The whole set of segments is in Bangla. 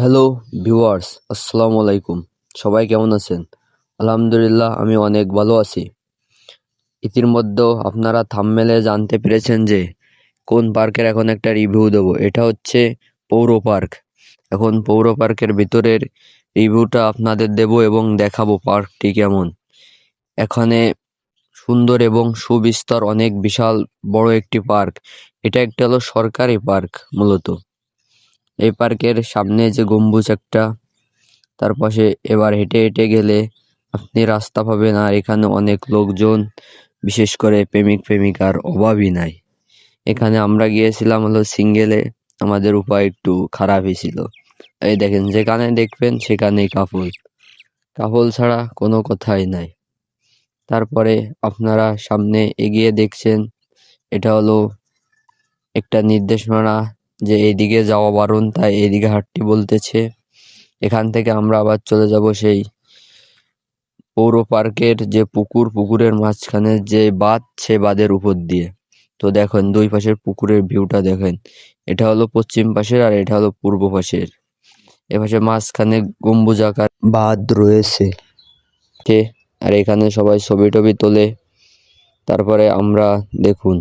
হ্যালো ভিউয়ার্স আসসালামু আলাইকুম সবাই কেমন আছেন? আলহামদুলিল্লাহ, আমি অনেক ভালো আছি। ইতিমধ্যেও আপনারা থাম্বনেলে জানতে পেরেছেন যে, কোন পার্কের এখন একটা রিভিউ দেবো। এটা হচ্ছে পৌর পার্ক। এখন পৌর পার্কের ভিতরের রিভিউটা আপনাদের দেব এবং দেখাবো পার্কটি কেমন। এখানে সুন্দর এবং সুবিস্তর অনেক বিশাল বড় একটি পার্ক। এটা একটা হলো সরকারি পার্ক, মূলত। এই পার্কের সামনে যে গম্বুজ একটা, তার পাশে এবার হেঁটে হেঁটে গেলে আপনি রাস্তা পাবেন আর এখানে অনেক লোকজন, বিশেষ করে প্রেমিক প্রেমিকার অভাবই নাই। এখানে আমরা গিয়েছিলাম হলো সিঙ্গেলে, আমাদের উপায় একটু খারাপই ছিল। এই দেখেন, যেখানে দেখবেন সেখানেই কাপল কাপল ছাড়া কোনো কথাই নাই। তারপরে আপনারা সামনে এগিয়ে দেখছেন, এটা হলো একটা নির্দেশনা যে এইদিকে যাওয়া বারণ, তাই এইদিকে হাঁটতে বলতেছে। এখান থেকে আমরা আবার চলে যাব সেই পৌর পার্কের যে পুকুর, পুকুরের মাঝখানে যে বাঁধ, সে বাঁধের উপর দিয়ে। তো দেখেন, দুই পাশের পুকুরের ভিউটা দেখেন। এটা হলো পশ্চিম পাশের আর এটা হলো পূর্ব পাশের। এপাশে মাঝখানে গম্বুজাকার বাঁধ রয়েছে। কে? আর এখানে সবাই ছবি টবি তোলে। তারপরে আমরা দেখুন,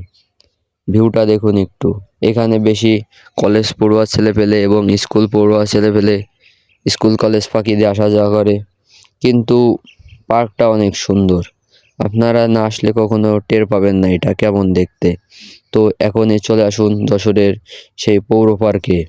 ভিউটা দেখুন একটু। এখানে বেশি কলেজ পড়ুয়া ছেলে পেলে এবং স্কুল পড়ুয়া ছেলে পেলে স্কুল কলেজ ফাঁকি দিয়ে আসা যাওয়া করে। কিন্তু পার্কটা অনেক সুন্দর। আপনারা না আসলে কখনো টের পাবেন না এটা কেমন দেখতে। তো এখনই চলে আসুন যশোরের সেই পৌর পার্কে